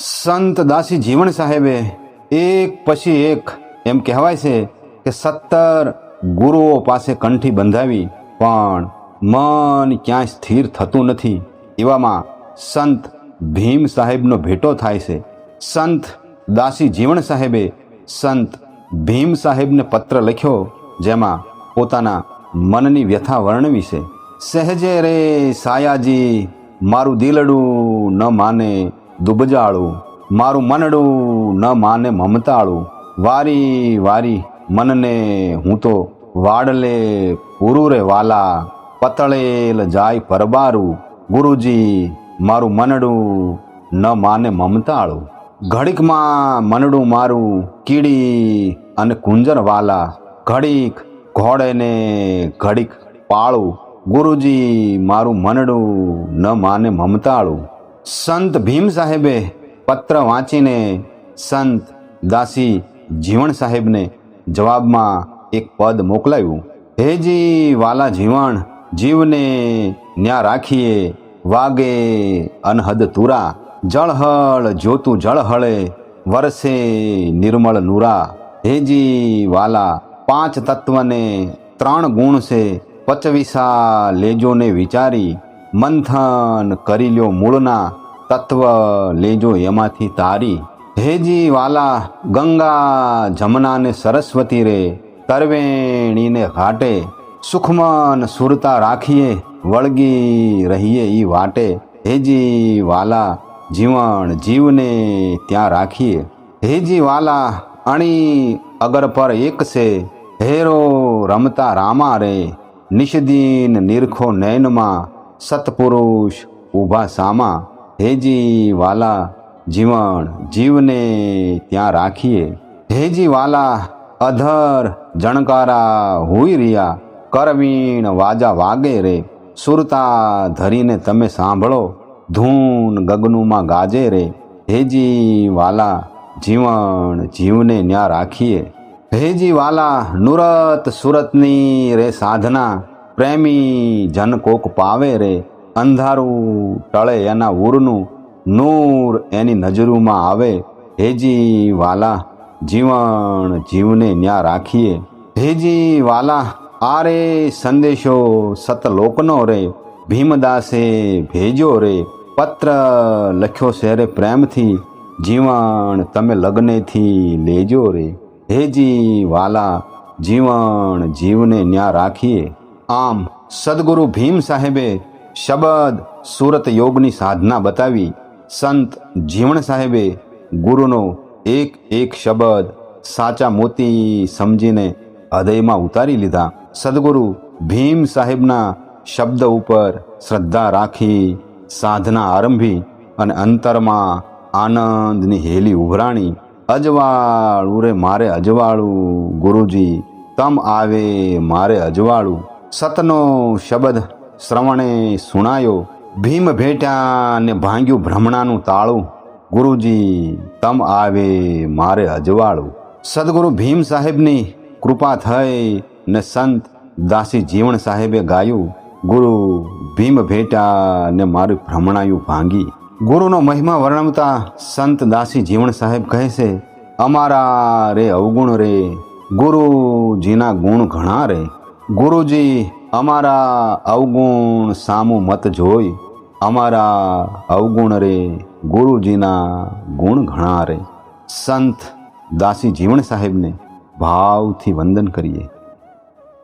સંત દાસી જીવણ સાહેબે એક પછી એક એમ કહેવાય છે કે સત્તર ગુરુઓ પાસે કંઠી બંધાવી, પણ મન ક્યાંય સ્થિર થતું નથી. એવામાં સંત ભીમ સાહેબનો ભેટો થાય છે. સંત દાસી જીવણ સાહેબે સંત ભીમ સાહેબને પત્ર લખ્યો, જેમાં પોતાના મનની વ્યથા વર્ણવી છે. સહેજે રે સાયાજી, મારું દિલડું ન માને દુબજાળું, મારું મનડું ન માને મમતાળું. વારી વારી, મનને હું તો વાડલે પૂરું રે વાલા, પતળેલ જાય પરબારું. ગુરુજી, મારું મનડું ન માને મમતાળું. ઘડીકમાં મનડું મારું કીડી અને કુંજર વાલા. ઘડીક ઘોડે ને ઘડીક પાળું. ગુરુજી, મારું મનડું ન માને મમતાળું. સંત ભીમ સાહેબે પત્ર વાંચીને સંત દાસી જીવણ સાહેબને જવાબમાં એક પદ મોકલાયું. હેજી વાલા જીવણ, જીવને ન્યા રાખીએ, વાગે અનહદ તુરા. જળહળ જોતું જળહળે, વરસે નિર્મળ નુરા. હેજી વાલા, પાંચ તત્વને ત્રણ ગુણ છે, પચવીસા લેજોને વિચારી. મંથન કરી લ્યો મૂળના તત્વ લેજો એમાંથી તારી. હેજી વાલા ગંગા જમના ને સરસ્વતી રે, તરવેણીને ઘાટે, સુખમન સુરતા રાખીએ, વળગી રહીએ ઈ વાટે. હેજી વાલા જીવણ જીવને ત્યાં રાખીએ. હેજી વાલા અણી અગર પર એક છે, હેરો રમતા રામા રે નિષદીન નિરખો નયનમાં સત્પુરુષ ઊભા સામા, હેજી જીવણ જીવને ત્યાં રાખીએ. હેજી વાલા અધર જણકારા હુઈ રહ્યા, કરવીણ વાજા વાગે રે. સુરતા ધરીને તમે સાંભળો, ધૂન ગગનુમાં ગાજે રે. હેજી જીવણ જીવને ન્યા રાખીએ. હેજી વાલા નુરત સુરતની રે સાધના પ્રેમી જન કોક પાવે રે, અંધારું ટળે એના ઉરનું નૂર એની નજરુમાં આવે. હેજી વાલા, જીવણ જીવને ન્યા રાખીએ. હેજી વાલા આ રે સંદેશો સતલોકનો રે, ભીમદાસે ભેજો રે. પત્ર લખ્યો છે પ્રેમથી, જીવણ તમે લગ્નેથી લેજો રે. હેજી વાલા, જીવણ જીવને ન્યા રાખીએ. આમ સદગુરુ ભીમ સાહેબે શબદ સુરત યોગની સાધના બતાવી સંત જીવણ સાહેબે ગુરુનો એક એક શબ્દ સાચા મોતી સમજીને હૃદયમાં ઉતારી લીધા. સદગુરુ ભીમ સાહેબના શબ્દ ઉપર શ્રદ્ધા રાખી સાધના આરંભી અને અંતરમાં આનંદની હેલી ઉભરાણી. અજવાળું રે મારે અજવાળું ગુરુજી, તમ આવે મારે અજવાળું. સતનો શબ્દ શ્રવણે સુણાયો, ભીમ ભેટ્યા ને ભાંગ્યું ભ્રમણાનું તાળું. ગુરુજી, તમ આવે મારે અજવાળું. સદગુરુ ભીમ સાહેબની કૃપા થઈ ને સંત દાસી જીવણ સાહેબે ગાયું. ગુરુ ભીમ ભેટા ને મારું ભ્રમણાયું ભાંગી. ગુરુનો મહિમા વર્ણવતા સંત દાસી જીવણ સાહેબ કહે છે, અમારા રે અવગુણ રે, ગુરુજીના ગુણ ઘણા રે. ગુરુજી, અમારા અવગુણ સામું મત જોઈ, અમારા અવગુણ રે ગુરુજીના ગુણ ઘણા રે. સંત દાસી જીવણ સાહેબને ભાવથી વંદન કરીએ.